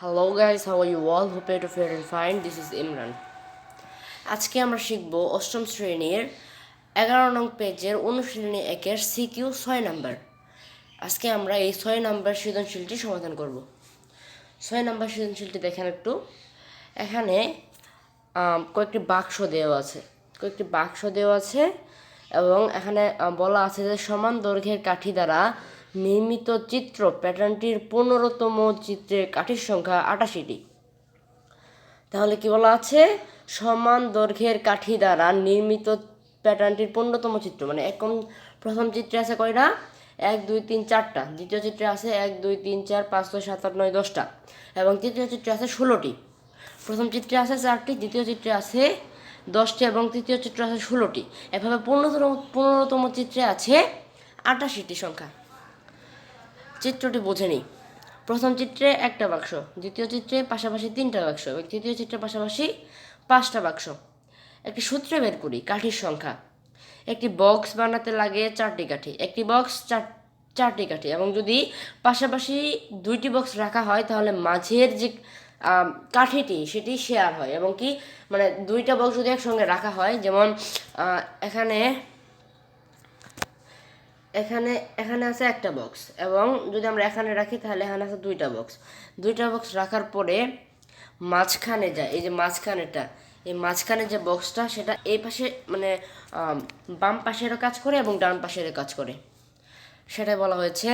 Hello guys, how are you all? Hope you're fair and fine. This is Imran. আজকে আমরা শিখব অষ্টম শ্রেণির এগারো নং পেজের অনুশীলনী একের সিকিউ ছয় নাম্বার আজকে আমরা এই ছয় নাম্বার সৃজনশীলটি সমাধান করব ছয় নাম্বার সৃজনশীলটি দেখেন একটু এখানে কয়েকটি বাক্স দেওয়া আছে কয়েকটি বাক্স দেওয়া আছে এবং এখানে বলা আছে যে সমান দৈর্ঘ্যের কাঠি দ্বারা নির্মিত চিত্র প্যাটার্নটির পনেরোতম চিত্রের কাঠির সংখ্যা আটাশিটি। তাহলে কি বলা আছে? সমান দৈর্ঘ্যের কাঠি দ্বারা নির্মিত প্যাটার্নটির পনেরোতম চিত্র মানে একম প্রথম চিত্রে আছে কয়টা? এক, দুই, তিন, চারটা। দ্বিতীয় চিত্রে আছে এক, দুই, তিন, চার, পাঁচ, ছয়, সাত, আট, নয়, দশটা। এবং তৃতীয় চিত্রে আছে ষোলোটি। প্রথম চিত্রে আছে চারটি, দ্বিতীয় চিত্রে আছে দশটি এবং তৃতীয় চিত্র আছে ষোলোটি। এভাবে পনেরোতম পনেরোতম চিত্রে আছে আটাশিটি সংখ্যা। চিত্রটি বুঝে নিই। প্রথম চিত্রে একটা বাক্স, দ্বিতীয় চিত্রে পাশাপাশি তিনটা বাক্স এবং তৃতীয় চিত্রে পাশাপাশি পাঁচটা বাক্স। একটি সূত্রে বের করি, কাঠির সংখ্যা। একটি বক্স বানাতে লাগে চারটি কাঠি। একটি বক্স, চার, চারটি কাঠি এবং যদি পাশাপাশি দুইটি বক্স রাখা হয়, তাহলে মাঝের যে কাঠিটি, সেটি শেয়ার হয় এবং কি মানে দুইটা বক্স যদি একসঙ্গে রাখা হয়, যেমন এখানে এখানে এখানে আছে একটা বক্স এবং যদি আমরা এখানে রাখি তাহলে এখানে আছে দুইটা বক্স দুইটা বক্স রাখার পরে মাঝখানে যায়, এই যে মাঝখানেটা এই মাঝখানে যে বক্সটা সেটা এই পাশে মানে বাম পাশেরও কাজ করে এবং ডান পাশেরও কাজ করে। সেটাই বলা হয়েছে।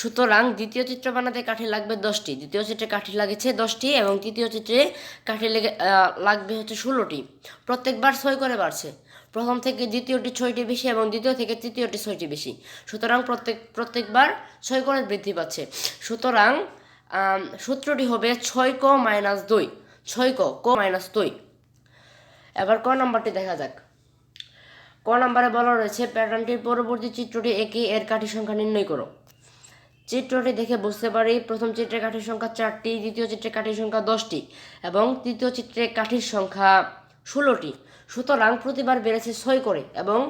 সুতরাং দ্বিতীয় চিত্র বানাতে কাঠি লাগবে দশটি। দ্বিতীয় চিত্রে কাঠি লাগেছে দশটি এবং তৃতীয় চিত্রে কাঠি লেগে লাগবে হচ্ছে ষোলোটি। প্রত্যেকবার ছয় করে বাড়ছে। প্রথম থেকে দ্বিতীয়টি ছয়টি বেশি এবং দ্বিতীয় থেকে তৃতীয়টি ছয়টি বেশি। সুতরাং প্রত্যেক, প্রত্যেকবার ছয় করে বৃদ্ধি পাচ্ছে। সুতরাং সূত্রটি হবে ছয় ক মাইনাস দুই। ছয় ক ক মাইনাস দুই। এবার ক নাম্বারটি দেখা যাক। ক নাম্বারে বলা রয়েছে, প্যাটার্নটির পরবর্তী চিত্রটি একে এর কাঠি সংখ্যা নির্ণয় করো। চিত্রটি দেখে বুঝতে পারি, প্রথম চিত্রে কাঠির সংখ্যা চারটি, দ্বিতীয় চিত্রে কাঠির সংখ্যা দশটি এবং তৃতীয় চিত্রে কাঠির সংখ্যা ষোলোটি। সুতরাং প্রতিবার বেড়েছে ছয় করে এবং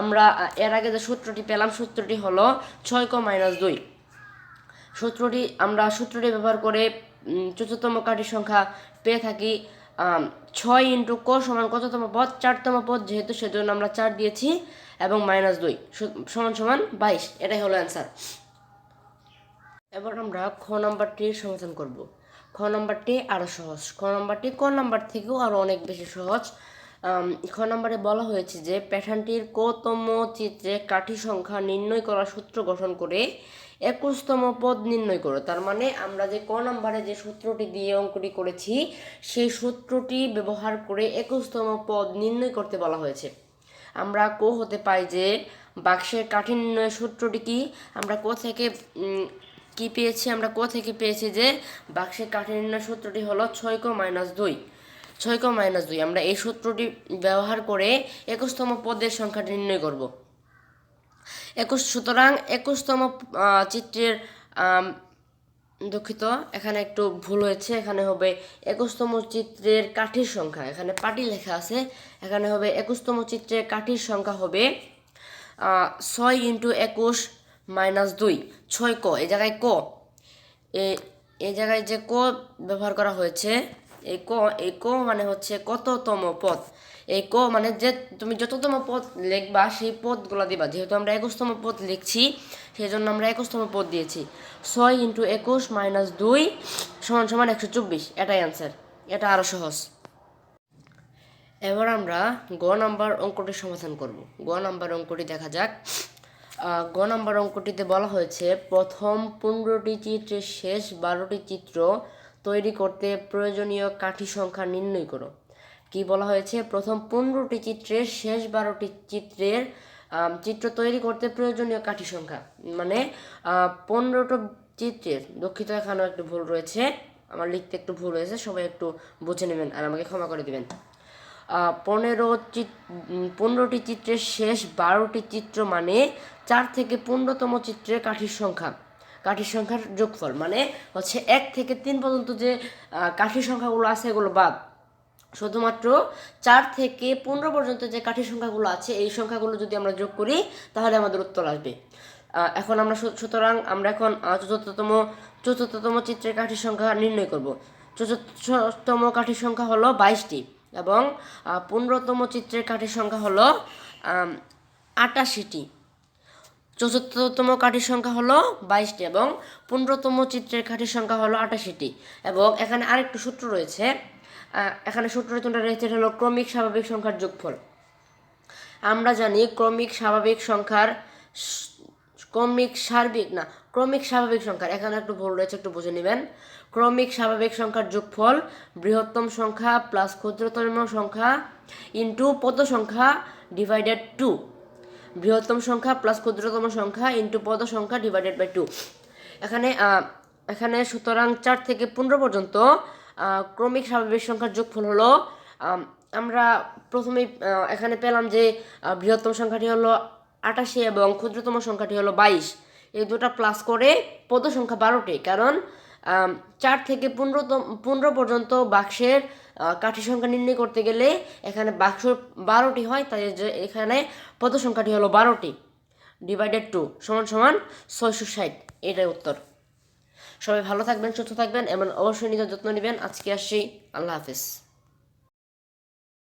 আমরা এর আগে যে সূত্রটি পেলাম, সূত্রটি হলো ছয় ক মাইনাস দুই। সূত্রটি, আমরা সূত্রটি ব্যবহার করে চতুর্থতম কাঠির সংখ্যা পেয়ে থাকি ছয় ইন্টু ক সমান কততম পদ? চারতম পদ, যেহেতু সেজন্য আমরা চার দিয়েছি, এবং মাইনাস দুই সমান সমান বাইশ, এটাই হলো অ্যান্সার। এবার আমরা খ নাম্বারটির সমাধান করব। খ নাম্বারটি আরও সহজ। খ নাম্বারটি, ক নাম্বার থেকেও আরও অনেক বেশি সহজ। খ নাম্বারে বলা হয়েছে যে প্যাটার্নটির কতম চিত্রে কাঠি সংখ্যা নির্ণয় করার সূত্র গঠন করে একুশতম পদ নির্ণয় করো। তার মানে আমরা যে ক নম্বরে যে সূত্রটি দিয়ে অঙ্কটি করেছি, সেই সূত্রটি ব্যবহার করে একুশতম পদ নির্ণয় করতে বলা হয়েছে। আমরা কো হতে পাই যে বাক্সের কাঠি নির্ণয়ের সূত্রটি কি? আমরা কো থেকে কি পেয়েছি? আমরা কো থেকে পেয়েছি যে বাক্সের কাঠি নির্ণয় সূত্রটি হলো ছয় কো মাইনাস দুই। ছয় কো মাইনাস দুই। আমরা এই সূত্রটি ব্যবহার করে একুশতম পদের সংখ্যাটি নির্ণয় করব। একুশ, সুতরাং একুশতম চিত্রের দুঃখিত, এখানে একটু ভুল হয়েছে। এখানে হবে একুশতম চিত্রের কাঠির সংখ্যা। এখানে পাটি লেখা আছে। এখানে হবে একুশতম চিত্রের কাঠির সংখ্যা হবে ছয় ইন্টু একুশ মাইনাস দুই। ছয় ক, এই জায়গায় ক। এ- জায়গায় যে ক ব্যবহার করা হয়েছে এই ক এই ক মানে হচ্ছে কততম পদ। এই ক মানে যে তুমি যততম পদ লিখবা, সেই পদগুলো দিবা। যেহেতু আমরা একুশতম পদ লিখছি সেই জন্য আমরা একুশতম পদ দিয়েছি। ছয় ইন্টু একুশ মাইনাস দুই সমান সমান একশো চব্বিশ। এটাই অ্যান্সার এটা আরও সহজ। এবার আমরা গ নাম্বার অঙ্কটি সমাধান করব। গ নাম্বার অঙ্কটি দেখা যাক। গ নাম্বার অঙ্কটিতে বলা হয়েছে, প্রথম পনেরোটি চিত্রের শেষ বারোটি চিত্র তৈরি করতে প্রয়োজনীয় কাঠি সংখ্যা নির্ণয় করো। কি বলা হয়েছে? প্রথম পনেরোটি চিত্রের শেষ বারোটি চিত্রের চিত্র তৈরি করতে প্রয়োজনীয় কাঠি সংখ্যা। মানে পনেরোটা চিত্রের, দুঃখিত, এখানেও একটু ভুল রয়েছে। আমার লিখতে একটু ভুল হয়েছে, সবাই একটু বুঝে নেবেন আর আমাকে ক্ষমা করে দেবেন। পনেরো পনেরোটি চিত্রের শেষ বারোটি চিত্র মানে চার থেকে পনেরোতম চিত্রের কাঠির সংখ্যা। কাঠির সংখ্যার যোগফল। মানে হচ্ছে এক থেকে তিন পর্যন্ত যে কাঠির সংখ্যাগুলো আছে, এগুলো বাদ। শুধুমাত্র চার থেকে পনেরো পর্যন্ত যে কাঠির সংখ্যাগুলো আছে, এই সংখ্যাগুলো যদি আমরা যোগ করি, তাহলে আমাদের উত্তর আসবে। এখন আমরা সুতরাং আমরা এখন চতুর্থতম চতুর্থতম চিত্রের কাঠির সংখ্যা নির্ণয় করব। চতুর্থতম কাঠির সংখ্যা হলো বাইশটি এবং পনেরোতম চিত্রের কাঠির সংখ্যা হলো আটাশিটি। চতুর্থতম কাঠির সংখ্যা হলো বাইশটি এবং পনেরোতম চিত্রের কাঠির সংখ্যা হলো আটাশিটি। এবং এখানে আরেকটু সূত্র রয়েছে এখানে সূত্র রয়েছে, এটা হলো ক্রমিক স্বাভাবিক সংখ্যার যোগফল। আমরা জানি ক্রমিক স্বাভাবিক সংখ্যার ক্রমিক সার্বিক, না, ক্রমিক স্বাভাবিক সংখ্যার, এখানে একটু ভুল রয়েছে, একটু বুঝে নেবেন। ক্রমিক স্বাভাবিক সংখ্যার যোগফল, বৃহত্তম সংখ্যা প্লাস ক্ষুদ্রতম সংখ্যা ইন্টু পদ সংখ্যা ডিভাইডেড টু বৃহত্তম সংখ্যা প্লাস ক্ষুদ্রতম সংখ্যা ইন্টু পদ সংখ্যা ডিভাইডেড বাই টু এখানে এখানে সুতরাং চার থেকে পনেরো পর্যন্ত ক্রমিক স্বাভাবিক সংখ্যার যোগফল হলো আমরা প্রথমেই এখানে পেলাম যে বৃহত্তম সংখ্যাটি হলো আটাশি এবং ক্ষুদ্রতম সংখ্যাটি হলো বাইশ। এই দুটা প্লাস করে পদ সংখ্যা বারোটি, কারণ চার থেকে পনেরোতম পনেরো পর্যন্ত বাক্সের কাঠি সংখ্যা নির্ণয় করতে গেলে এখানে বাক্স বারোটি হয়, তাই এখানে পদ সংখ্যাটি হলো বারোটি। ডিভাইডেড টু সমান সমান ছয়শো ষাট। এটাই উত্তর। সবাই ভালো থাকবেন, সুস্থ থাকবেন এবং অবশ্যই নিজের যত্ন নেবেন। আজকে আসছি। আল্লাহ হাফিজ।